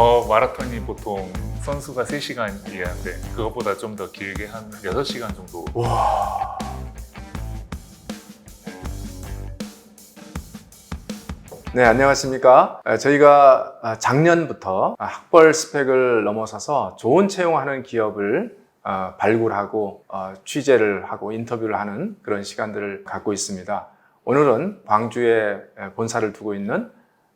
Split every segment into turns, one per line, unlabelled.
어, 마라톤이 보통 선수가 3시간이었는데 그것보다 좀 더 길게 한 6시간 정도
와. 네, 안녕하십니까. 에, 저희가 아, 작년부터 아, 학벌 스펙을 넘어서서 좋은 채용하는 기업을 아, 발굴하고 어, 취재를 하고 인터뷰를 하는 그런 시간들을 갖고 있습니다. 오늘은 광주에 에, 본사를 두고 있는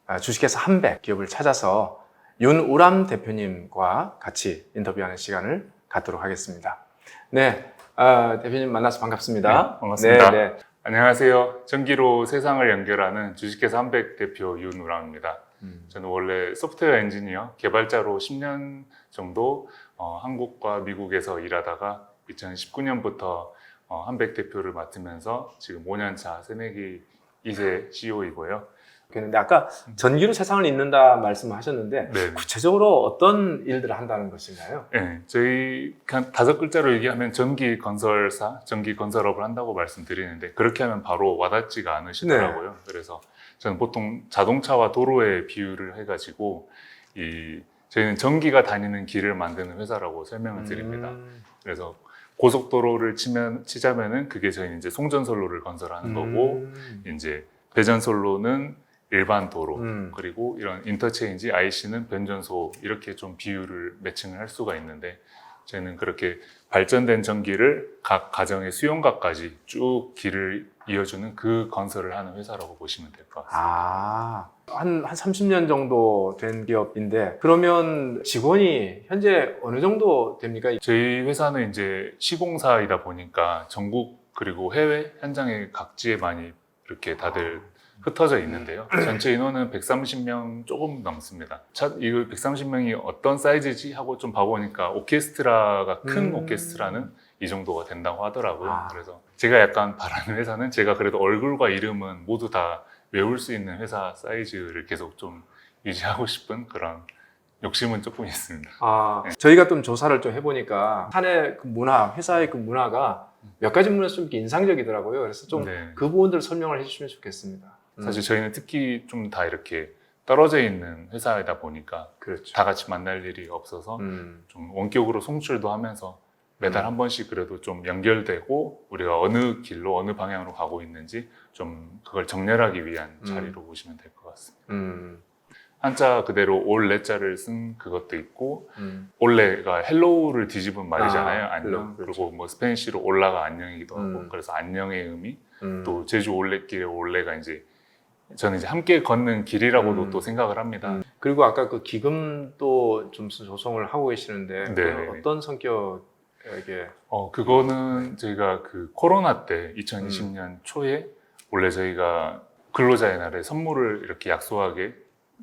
아, 주식회사 한백 기업을 찾아서 윤우람 대표님과 같이 인터뷰하는 시간을 갖도록 하겠습니다. 네, 아, 대표님 만나서 반갑습니다.
네, 반갑습니다.
네, 네.
안녕하세요. 전기로 세상을 연결하는 주식회사 한백 대표 윤우랑입니다.
음.
저는 원래 소프트웨어 엔지니어 개발자로 10년 정도 어, 한국과 미국에서 일하다가 2019년부터 어, 한백 대표를 맡으면서 지금 5년차 새내기 2세 CEO이고요.
그런데 아까 전기로 세상을 잇는다 말씀을 하셨는데
네.
구체적으로 어떤 일들을 한다는 것인가요?
네, 저희 다섯 글자로 얘기하면 전기 건설사, 전기 건설업을 한다고 말씀드리는데 그렇게 하면 바로 와닿지가 않으시더라고요.
네.
그래서 저는 보통 자동차와 도로에 비유를 해가지고 이 저희는 전기가 다니는 길을 만드는 회사라고 설명을 드립니다.
음.
그래서 고속도로를 치면 치자면은 그게 저희 이제 송전선로를 건설하는 거고
음.
이제 배전선로는 일반 도로
음.
그리고 이런 인터체인지 IC는 변전소 이렇게 좀 비율을 매칭을 할 수가 있는데 저희는 그렇게 발전된 전기를 각 가정의 수용각까지 쭉 길을 이어주는 그 건설을 하는 회사라고 보시면 될 것 같습니다.
아, 한, 한 30년 정도 된 기업인데 그러면 직원이 현재 어느 정도 됩니까?
저희 회사는 이제 시공사이다 보니까 전국 그리고 해외 현장에 각지에 많이 이렇게 다들 흩어져 있는데요. 전체 인원은 130명 조금 넘습니다. 차, 이거 130명이 어떤 사이즈지 하고 좀 봐보니까 오케스트라가 큰
음.
오케스트라는 이 정도가 된다고 하더라고요.
아.
그래서 제가 약간 바라는 회사는 제가 그래도 얼굴과 이름은 모두 다 외울 수 있는 회사 사이즈를 계속 좀 유지하고 싶은 그런 욕심은 조금 있습니다.
아, 저희가 좀 조사를 좀 해보니까 사내 그 문화, 회사의 그 문화가 몇 가지 문화에서 좀 인상적이더라고요. 그래서 좀그
네.
부분들 설명을 해주시면 좋겠습니다. 음,
사실 저희는 특히 좀 다 이렇게 떨어져 있는 회사이다 보니까
그렇죠.
다 같이 만날 일이 없어서
음,
좀 원격으로 송출도 하면서 매달
음.
한 번씩 그래도 좀 연결되고 우리가 어느 길로 어느 방향으로 가고 있는지 좀 그걸 정렬하기 위한
음.
자리로 보시면 될 것 같습니다.
음,
한자 그대로 올레자를 쓴 그것도 있고
음.
올레가 헬로우를 뒤집은 말이잖아요.
아,
안녕.
헬로우, 그렇죠.
그리고 뭐 스페니쉬로 올라가 안녕이기도 하고
음.
그래서 안녕의 의미
음.
또 제주 올레길의 올레가 이제 저는 이제 함께 걷는 길이라고도
음.
또 생각을 합니다.
음. 그리고 아까 그 기금도 좀 조성을 하고 계시는데
네.
그 어떤 성격에게
어, 그거는 저희가 그 코로나 때 2020년
음.
초에 원래 저희가 근로자의 날에 선물을 이렇게 약소하게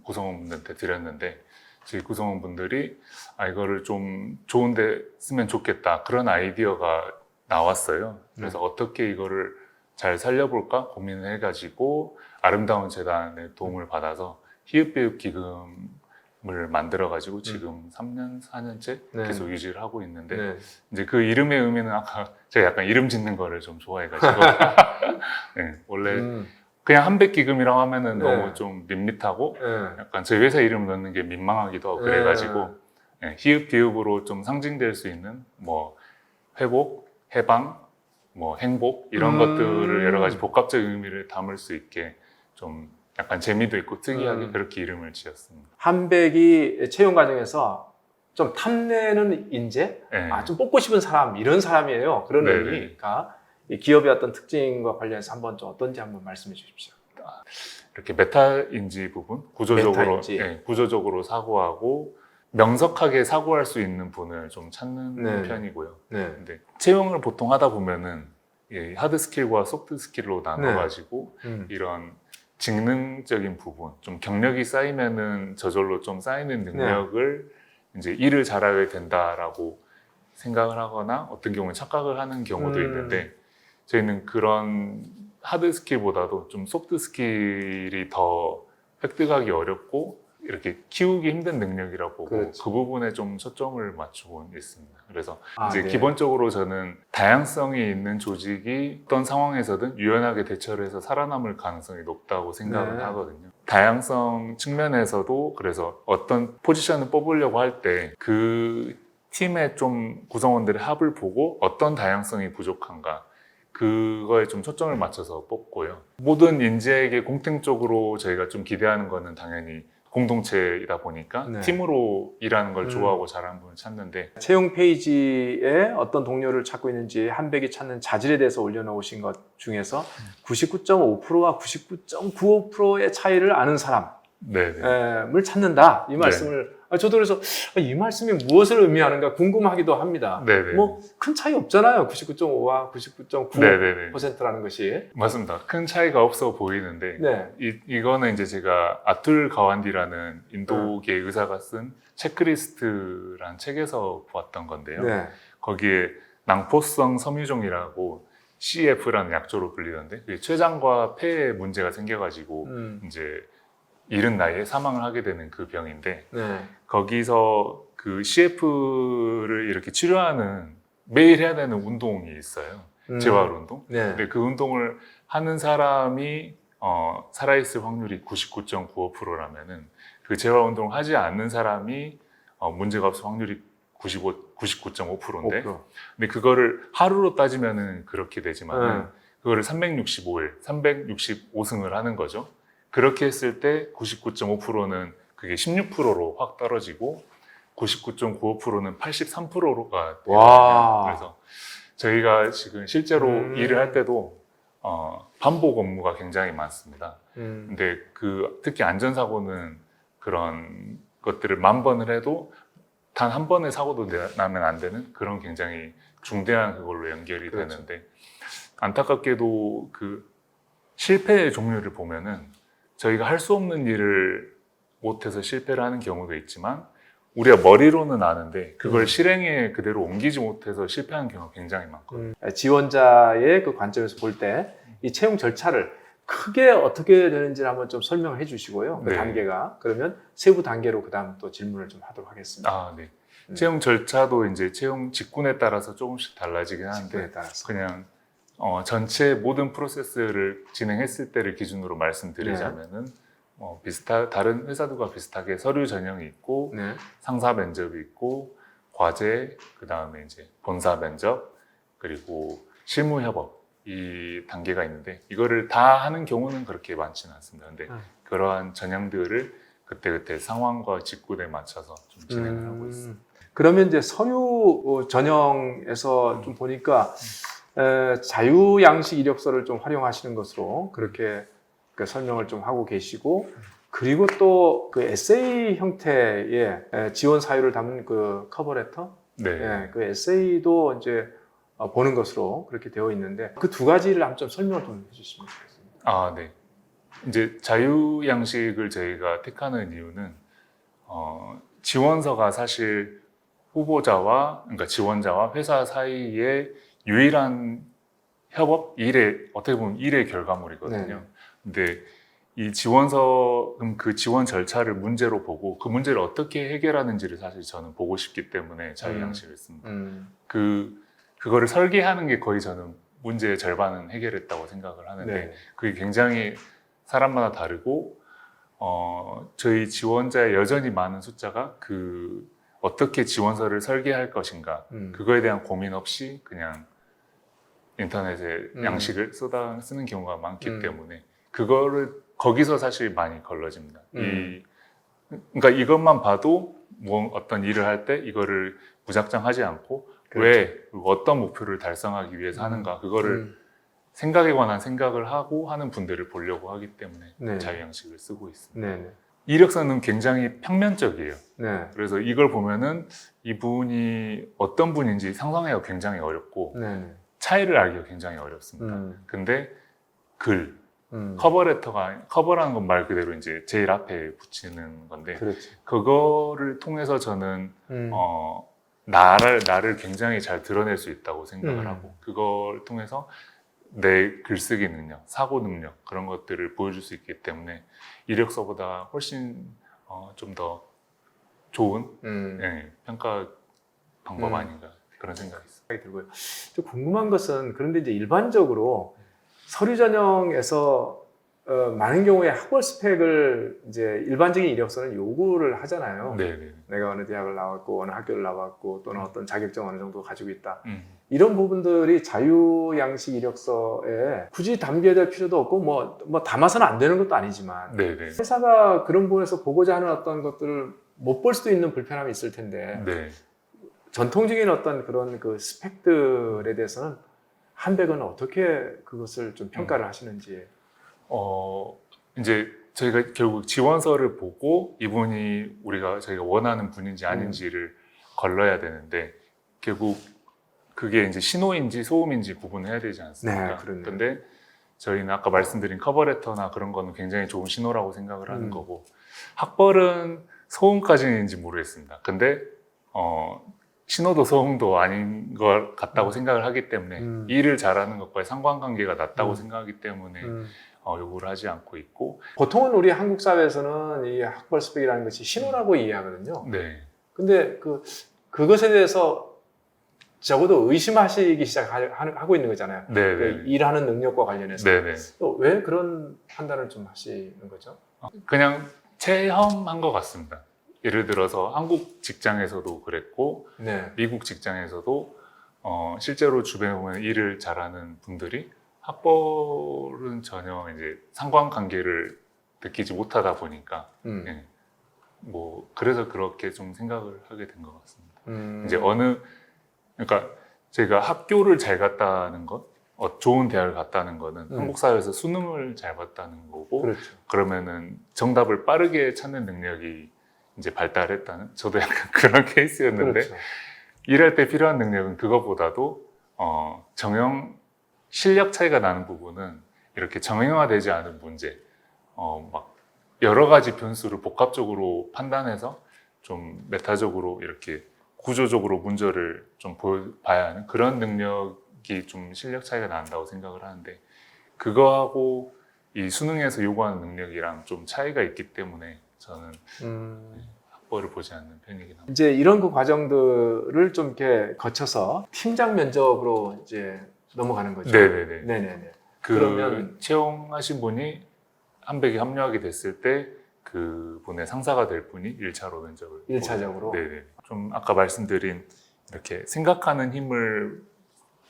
구성원분들한테 드렸는데 저희 구성원분들이 아, 이거를 좀 좋은데 쓰면 좋겠다. 그런 아이디어가 나왔어요. 그래서 어떻게 이거를 잘 살려볼까 고민을 해가지고 아름다운 재단의 도움을 받아서 희읍비읍 기금을 만들어가지고 지금 3년, 4년째
네.
계속 유지를 하고 있는데
네.
이제 그 이름의 의미는 아까 제가 약간 이름 짓는 거를 좀 좋아해가지고 네, 원래
음,
그냥 한백기금이라고 하면은
네.
너무 좀 밋밋하고
네.
약간 저희 회사 이름 넣는 게 민망하기도 하고 그래가지고 네, 희읍 비읍으로 좀 상징될 수 있는 뭐 회복, 해방, 뭐 행복 이런
음.
것들을 여러 가지 복합적 의미를 담을 수 있게 좀 약간 재미도 있고 특이하게
음.
그렇게 이름을 지었습니다.
한백이 채용 과정에서 좀 탐내는 인재,
네.
아, 좀 뽑고 싶은 사람 이런 사람이에요. 그런
네,
의미가 이 기업의 어떤 특징과 관련해서 한번 좀 어떤지 한번 말씀해 주십시오.
이렇게 메타인지 부분 구조적으로
메타인지.
예, 구조적으로 사고하고 명석하게 사고할 수 있는 분을 좀 찾는
네.
편이고요.
네.
근데 채용을 보통 하다 보면은 이 하드 스킬과 소프트 스킬로 나눠가지고
음.
이런 직능적인 부분, 좀 경력이 쌓이면은 저절로 좀 쌓이는
네.
능력을 이제 일을 잘하게 된다라고 생각을 하거나 어떤 경우는 착각을 하는 경우도
음.
있는데 저희는 그런 하드 스킬보다도 좀 소프트 스킬이 더 획득하기 어렵고 이렇게 키우기 힘든 능력이라고 보고
그렇죠.
그 부분에 좀 초점을 맞추고 있습니다. 그래서
아,
이제
네.
기본적으로 저는 다양성이 있는 조직이 어떤 상황에서든 유연하게 대처를 해서 살아남을 가능성이 높다고 생각을
네.
하거든요. 다양성 측면에서도 그래서 어떤 포지션을 뽑으려고 할 때 그 팀의 좀 구성원들의 합을 보고 어떤 다양성이 부족한가 그거에 좀 초점을 맞춰서 뽑고요. 모든 인재에게 공통적으로 저희가 좀 기대하는 거는 당연히 공동체이다 보니까
네.
팀으로 일하는 걸
음.
좋아하고 잘하는 분을 찾는데
채용 페이지에 어떤 동료를 찾고 있는지 한백이 찾는 자질에 대해서 올려놓으신 것 중에서 99.5%와 99.95%의 차이를 아는 사람을
네 네.
찾는다 이 말씀을 아, 저도 그래서 아, 이 말씀이 무엇을 의미하는가 궁금하기도 합니다.
네네.
뭐큰 차이 없잖아요. 99.5와 99.9%라는
네네네.
것이.
맞습니다. 큰 차이가 없어 보이는데
네.
이, 이거는 이제 제가 아툴 가완디라는 인도계 의사가 쓴 체크리스트란 책에서 보았던 건데요.
네.
거기에 낭포성 섬유종이라고 CF라는 약조로 불리던데 그게 췌장과 폐에 문제가 생겨가지고
음.
이제 이른 나이에 사망을 하게 되는 그 병인데
네.
거기서 그 CF를 이렇게 치료하는 매일 해야 되는 운동이 있어요.
음.
재활 운동.
네.
근데 그 운동을 하는 사람이 어, 살아있을 확률이 99.95%라면은 그 재활 운동을 하지 않는 사람이 어, 문제가 없을 확률이 95, 99.5%인데
5%.
근데 그거를 하루로 따지면은 그렇게 되지만은
네.
그거를 365일, 365승을 하는 거죠. 그렇게 했을 때 99.5%는 그게 16%로 확 떨어지고 99.95%는 83%가
와.
그래서 저희가 지금 실제로
음.
일을 할 때도 어, 반복 업무가 굉장히 많습니다.
음.
근데 그 특히 안전사고는 그런 것들을 만 번을 해도 단 한 번의 사고도 내- 나면 안 되는 그런 굉장히 중대한 그걸로 연결이
그렇죠.
되는데 안타깝게도 그 실패의 종류를 보면은 저희가 할 수 없는 일을 못해서 실패를 하는 경우도 있지만 우리가 머리로는 아는데 그걸
음.
실행에 그대로 옮기지 못해서 실패하는 경우가 굉장히 많거든요.
음, 지원자의 그 관점에서 볼 때 이 채용 절차를 크게 어떻게 되는지를 한번 좀 설명해 주시고요. 그
네.
단계가 그러면 세부 단계로 그다음 또 질문을 좀 하도록 하겠습니다.
아, 네.
음.
채용 절차도 이제 채용 직군에 따라서 조금씩 달라지긴 하는데. 그냥 어, 전체 모든 프로세스를 진행했을 때를 기준으로 말씀드리자면은 어, 비슷하 다른 회사들과 비슷하게 서류 전형이 있고
네.
상사 면접이 있고 과제 그 다음에 이제 본사 면접 그리고 실무 협업 이 단계가 있는데 이거를 다 하는 경우는 그렇게 많지는 않습니다. 근데
음.
그러한 전형들을 그때그때 상황과 직군에 맞춰서 좀 진행을 하고
음,
있습니다.
그러면 이제 서류 어, 전형에서 좀 보니까 에, 자유 양식 이력서를 좀 활용하시는 것으로 그렇게 그 설명을 좀 하고 계시고 그리고 또 그 에세이 형태의 에, 지원 사유를 담은 그 커버레터,
네.
예, 그 에세이도 이제 어, 보는 것으로 그렇게 되어 있는데 그 두 가지를 한번 좀 설명 좀 해주시면 좋겠습니다.
아, 네. 이제 자유 양식을 저희가 택하는 이유는 어, 지원서가 사실 후보자와 그러니까 지원자와 회사 사이의 유일한 협업 일의 어떻게 보면 일의 결과물이거든요.
네.
근데 이 지원서 그럼 그 지원 절차를 문제로 보고 그 문제를 어떻게 해결하는지를 사실 저는 보고 싶기 때문에 자유
음.
양식을 씁니다.
음,
그 그거를 설계하는 게 거의 저는 문제의 절반은 해결했다고 생각을 하는데
네.
그게 굉장히 사람마다 다르고 어, 저희 지원자의 여전히 많은 숫자가 그 어떻게 지원서를 설계할 것인가
음.
그거에 대한 고민 없이 그냥 인터넷에
음.
양식을 쏟아 쓰는 경우가 많기
음.
때문에 그거를 거기서 사실 많이 걸러집니다.
음.
이 그러니까 이것만 봐도 뭐 어떤 일을 할 때 이거를 무작정 하지 않고 왜 그리고 어떤 목표를 달성하기 위해서
그렇죠. 음.
하는가 그거를
음,
생각에 관한 생각을 하고 하는 분들을 보려고 하기 때문에
네.
자유양식을 쓰고 있습니다.
네, 네,
이력서는 굉장히 평면적이에요.
네,
그래서 이걸 보면은 이분이 어떤 분인지 상상하기가 굉장히 어렵고
네, 네.
차이를 알기가 굉장히 어렵습니다.
음,
근데 글,
음.
커버레터가 커버라는 건 말 그대로 이제 제일 앞에 붙이는 건데
그렇죠.
그거를 통해서 저는
음.
어, 나를, 나를 굉장히 잘 드러낼 수 있다고 생각을
음.
하고, 그걸 통해서 내 글쓰기 능력, 사고 능력, 그런 것들을 보여줄 수 있기 때문에 이력서보다 훨씬 어, 좀 더 좋은
음.
예, 평가 방법
음.
아닌가 그런 생각이 있어요.
생각이 들고요. 좀 궁금한 것은 그런데 이제 일반적으로 서류 전형에서 어, 많은 경우에 학벌 스펙을 이제 일반적인 이력서는 요구를 하잖아요.
네, 네.
내가 어느 대학을 나왔고 어느 학교를 나왔고 또는 어떤 자격증 어느 정도 가지고 있다.
음.
이런 부분들이 자유 양식 이력서에 굳이 담겨야 될 필요도 없고 뭐, 뭐 담아서는 안 되는 것도 아니지만
네, 네.
회사가 그런 부분에서 보고자 하는 어떤 것들을 못 볼 수도 있는 불편함이 있을 텐데
네.
전통적인 어떤 그런 그 스펙들에 대해서는 한백은 어떻게 그것을 좀 평가를 하시는지
어, 이제 저희가 결국 지원서를 보고 이분이 우리가 저희가 원하는 분인지 아닌지를 걸러야 되는데 결국 그게 이제 신호인지 소음인지 구분해야 되지 않습니까?
네, 그렇네요.
근데 저희는 아까 말씀드린 커버레터나 그런 거는 굉장히 좋은 신호라고 생각을 하는
음.
거고 학벌은 소음까지는지 모르겠습니다. 근데 어, 신호도 소음도 아닌 것 같다고 생각을 하기 때문에
음.
일을 잘하는 것과의 상관관계가 낮다고
음.
생각하기 때문에
음.
어, 요구를 하지 않고 있고
보통은 우리 한국 사회에서는 이 학벌 스펙이라는 것이 신호라고 이해하거든요.
네,
근데 그 그것에 대해서 적어도 의심하시기 시작하고 있는 거잖아요.
네,
그
네,
일하는 능력과 관련해서
네, 네.
또 왜 그런 판단을 좀 하시는 거죠?
그냥 체험한 것 같습니다. 예를 들어서 한국 직장에서도 그랬고
네.
미국 직장에서도 어, 실제로 주변에 보면 일을 잘하는 분들이 학벌은 전혀 이제 상관관계를 느끼지 못하다 보니까
음.
네. 뭐 그래서 그렇게 좀 생각을 하게 된 것 같습니다.
음.
이제 어느 그러니까 제가 학교를 잘 갔다는 것, 어, 좋은 대학을 갔다는 거는
음.
한국 사회에서 수능을 잘 봤다는 거고
그렇죠.
그러면은 정답을 빠르게 찾는 능력이 이제 발달했다는 저도 약간 그런 케이스였는데
그렇죠.
일할 때 필요한 능력은 그것보다도 어, 정형 실력 차이가 나는 부분은 이렇게 정형화되지 않은 문제, 어, 막 여러 가지 변수를 복합적으로 판단해서 좀 메타적으로 이렇게 구조적으로 문제를 좀 보- 봐야 하는 그런 능력이 좀 실력 차이가 난다고 생각을 하는데 그거하고 이 수능에서 요구하는 능력이랑 좀 차이가 있기 때문에 저는
음.
학벌을 보지 않는 편이긴 합니다.
이제 이런 그 과정들을 좀 이렇게 거쳐서 팀장 면접으로 이제 넘어가는 거죠.
네네네.
네네네.
그
그러면-
채용하신 분이 한백에 합류하게 됐을 때 그 분의 상사가 될 분이 1차로 면접을
일차적으로?
보고- 네네. 좀 아까 말씀드린 이렇게 생각하는 힘을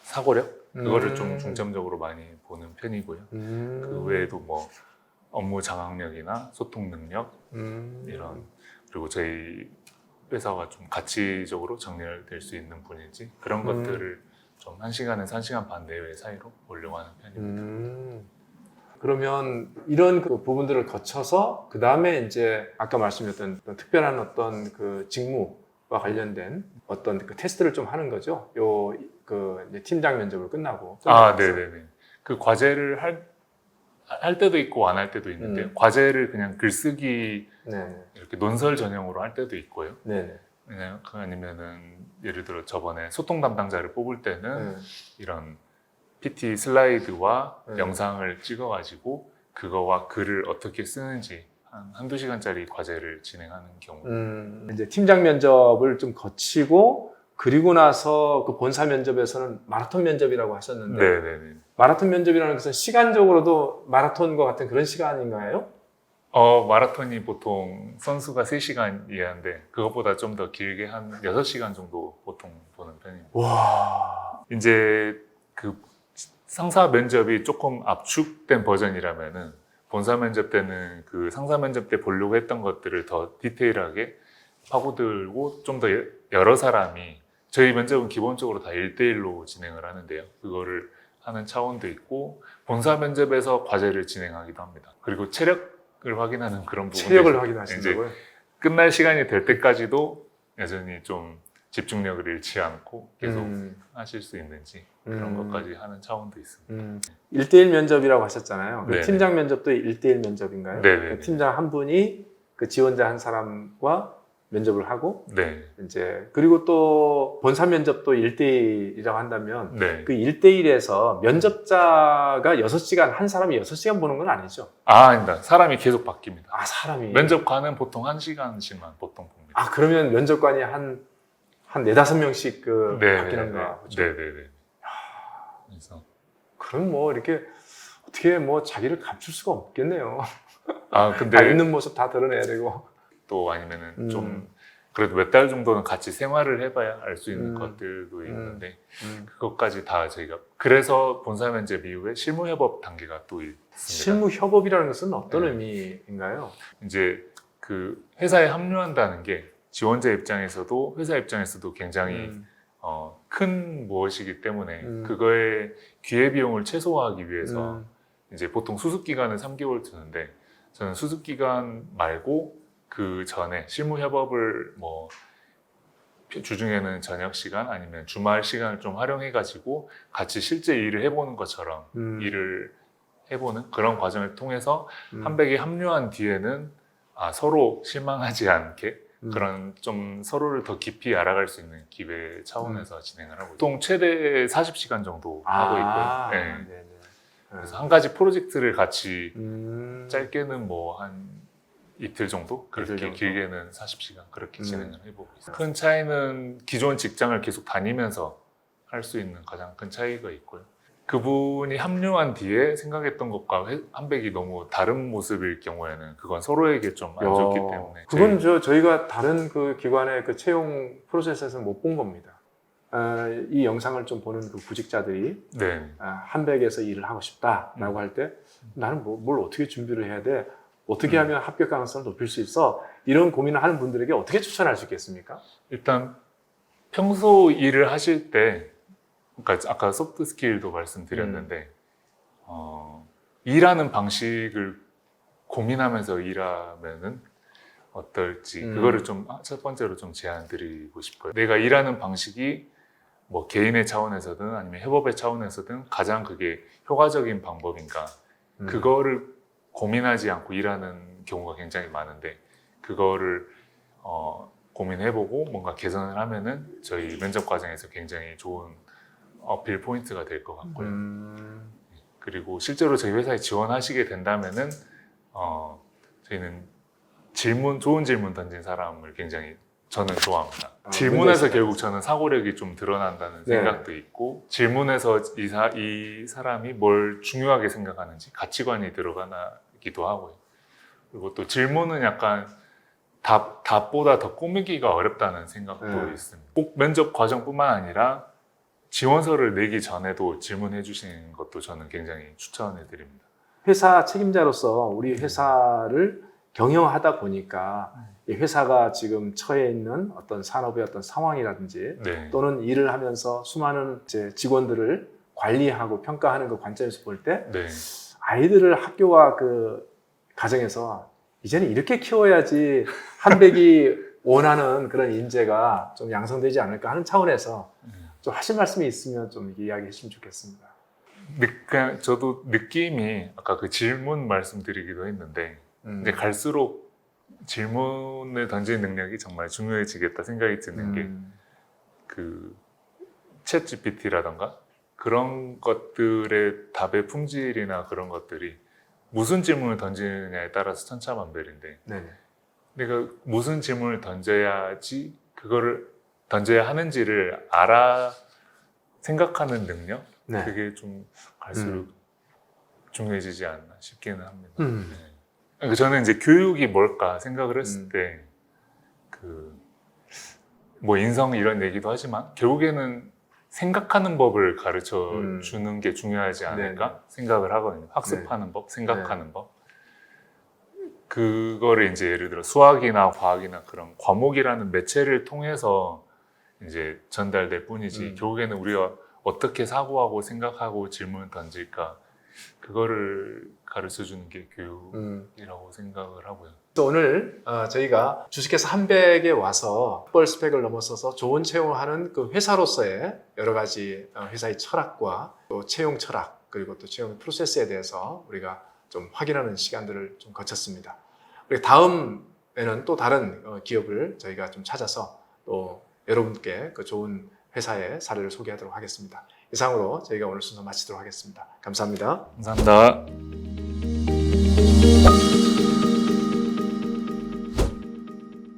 사고력 그거를
음.
좀 중점적으로 많이 보는 편이고요.
음.
그 외에도 뭐 업무 장악력이나 소통 능력
음.
이런 그리고 저희 회사가 좀 가치적으로 정렬될 수 있는 분인지 그런
음.
것들을 좀 한 시간에서 한 시간 반 내외 사이로 보려고 하는 편입니다.
음. 그러면 이런 그 부분들을 거쳐서 그 다음에 이제 아까 말씀드렸던 어떤 특별한 어떤 그 직무와 관련된 어떤 그 테스트를 좀 하는 거죠. 요 그 팀장 면접을 끝나고.
아. 네네네. 그 과제를 할, 할 때도 있고 안 할 때도 있는데
음.
과제를 그냥 글쓰기
네.
이렇게 논설 전형으로 할 때도 있고요.
네.
그냥 그 아니면은 예를 들어 저번에 소통 담당자를 뽑을 때는
네.
이런 PT 슬라이드와
네.
영상을 찍어가지고 그거와 글을 어떻게 쓰는지 한 한두 시간짜리 과제를 진행하는 경우.
음, 이제 팀장 면접을 좀 거치고 그리고 나서 그 본사 면접에서는 마라톤 면접이라고 하셨는데
네네네.
마라톤 면접이라는 것은 시간적으로도 마라톤과 같은 그런 시간인가요?
어, 마라톤이 보통 선수가 3시간 이하인데 그것보다 좀 더 길게 한 6시간 정도 보통 보는 편입니다.
와.
이제 그 상사 면접이 조금 압축된 버전이라면은 본사 면접 때는 그 상사 면접 때 보려고 했던 것들을 더 디테일하게 파고들고 좀 더 여러 사람이 저희 면접은 기본적으로 다 1대1로 진행을 하는데요. 그거를 하는 차원도 있고 본사 면접에서 과제를 진행하기도 합니다. 그리고 체력을 확인하는 그런 부분도
체력을. 확인하신다고요?
끝날 시간이 될 때까지도 여전히 좀 집중력을 잃지 않고 계속
음,
하실 수 있는지 그런
음.
것까지 하는 차원도 있습니다.
음. 1대1 면접이라고 하셨잖아요. 그. 팀장 면접도 1대1 면접인가요? 그 팀장 한 분이 그 지원자 한 사람과 면접을 하고
네,
이제 그리고 또 본사 면접도 1대1이라고 한다면
네.
그 1대1에서 면접자가 6시간, 한 사람이 6시간 보는 건 아니죠.
아, 아닙니다. 사람이 계속 바뀝니다.
아, 사람이.
면접관은 보통 한 시간씩만 보통 봅니다.
아, 그러면 면접관이 한, 한 네 다섯 명씩 그
네,
바뀌는
네,
거야.
네, 네, 네. 그래서
그럼 뭐 이렇게 어떻게 뭐 자기를 감출 수가 없겠네요. 아다
근데
있는 모습 다 드러내야 되고.
또 아니면은
음.
좀 그래도 몇 달 정도는 같이 생활을 해봐야 알 수 있는
음.
것들도 있는데
음.
그것까지 다 저희가 그래서 본사 면접 이후에 실무 협업 단계가 또 있습니다.
실무 협업이라는 것은 어떤
네.
의미인가요?
이제 그 회사에 합류한다는 게 지원자 입장에서도 회사 입장에서도 굉장히
음.
어, 큰 무엇이기 때문에
음.
그거의 기회 비용을 최소화하기 위해서
음.
이제 보통 수습 기간은 3개월 두는데 저는 수습 기간 말고 그 전에 실무 협업을 뭐 주중에는 저녁 시간 아니면 주말 시간을 좀 활용해 가지고 같이 실제 일을 해보는 것처럼
음.
일을 해보는 그런 과정을 통해서
음.
한백에 합류한 뒤에는 아, 서로 실망하지 않게
음.
그런 좀 서로를 더 깊이 알아갈 수 있는 기회 차원에서
음.
진행을 하고. 보통 최대 40시간 정도 하고 있고요. 네.
아, 네네.
그래서 한 가지 프로젝트를 같이
음.
짧게는 뭐한 이틀 정도 그렇게
이틀 정도.
길게는 40시간 그렇게
음.
진행을 해보고 있어요. 큰 차이는 기존 직장을 계속 다니면서 할 수 있는 가장 큰 차이가 있고요. 그분이 합류한 뒤에 생각했던 것과 회- 한백이 너무 다른 모습일 경우에는 그건 서로에게 좀 안 좋기
야,
때문에
그건 저 저희가 다른 그 기관의 그 채용 프로세스에서 못 본 겁니다. 아, 이 영상을 좀 보는 그 구직자들이
네.
아, 한백에서 일을 하고 싶다라고 할 때 나는 뭐, 뭘 어떻게 준비를 해야 돼? 어떻게
음.
하면 합격 가능성을 높일 수 있어? 이런 고민을 하는 분들에게 어떻게 추천할 수 있겠습니까?
일단 평소 일을 하실 때 그러니까 아까 소프트 스킬도 말씀드렸는데
음.
어, 일하는 방식을 고민하면서 일하면은 어떨지
음.
그거를 좀 첫 번째로 좀 제안 드리고 싶어요. 내가 일하는 방식이 뭐 개인의 차원에서든 아니면 협업의 차원에서든 가장 그게 효과적인 방법인가
음.
그거를 고민하지 않고 일하는 경우가 굉장히 많은데 그거를 어, 고민해보고 뭔가 개선을 하면은 저희 면접 과정에서 굉장히 좋은 어필 포인트가 될 것 같고요.
음.
그리고 실제로 저희 회사에 지원하시게 된다면은 어, 저희는 질문 좋은 질문 던진 사람을 굉장히 저는 좋아합니다.
아,
질문에서 결국 저는 사고력이 좀 드러난다는
네.
생각도 있고 질문에서 이, 사, 이 사람이 뭘 중요하게 생각하는지 가치관이 들어가 기도 하고요. 그리고 또 질문은 약간 답, 답보다 더 꾸미기가 어렵다는 생각도
네.
있습니다. 꼭 면접 과정뿐만 아니라 지원서를 내기 전에도 질문해 주시는 것도 저는 굉장히 추천해 드립니다.
회사 책임자로서 우리 회사를 경영하다 보니까 이 회사가 지금 처해 있는 어떤 산업의 어떤 상황이라든지
네.
또는 일을 하면서 수많은 이제 직원들을 관리하고 평가하는 그 관점에서 볼때
네.
아이들을 학교와 그 가정에서 이제는 이렇게 키워야지 한백이 원하는 그런 인재가 좀 양성되지 않을까 하는 차원에서 좀 하실 말씀이 있으면 좀 이야기해 주시면 좋겠습니다.
느, 그냥 저도 느낌이 아까 그 질문 말씀드리기도 했는데
음.
이제 갈수록 질문을 던지는 능력이 정말 중요해지겠다 생각이 드는 게
음.
그챗 GPT라던가 그런 것들의 답의 품질이나 그런 것들이 무슨 질문을 던지느냐에 따라서 천차만별인데
네네.
내가 무슨 질문을 던져야지 그거를 던져야 하는지를 알아 생각하는 능력
네.
그게 좀 갈수록 중요해지지 않나 싶기는 합니다.
음.
네. 그러니까 저는 이제 교육이 뭘까 생각을 했을
음.
때그 뭐 인성 이런 얘기도 하지만 결국에는 생각하는 법을 가르쳐
음.
주는 게 중요하지 않을까 생각을 하거든요. 학습하는
네.
법, 생각하는 법. 그거를 이제 예를 들어 수학이나 과학이나 그런 과목이라는 매체를 통해서 이제 전달될 뿐이지
음.
결국에는 우리가 어떻게 사고하고 생각하고 질문을 던질까 그거를 가르쳐 주는 게 교육이라고
음.
생각을 하고요.
또 오늘 어, 저희가 주식회사 한백에 와서 학벌 스펙을 넘어서서 좋은 채용을 하는 그 회사로서의 여러 가지 어, 회사의 철학과 또 채용 철학 그리고 또 채용 프로세스에 대해서 우리가 좀 확인하는 시간들을 좀 거쳤습니다. 우리 다음에는 또 다른 어, 기업을 저희가 좀 찾아서 또 여러분께 그 좋은 회사의 사례를 소개하도록 하겠습니다. 이상으로 저희가 오늘 순서 마치도록 하겠습니다. 감사합니다.
감사합니다.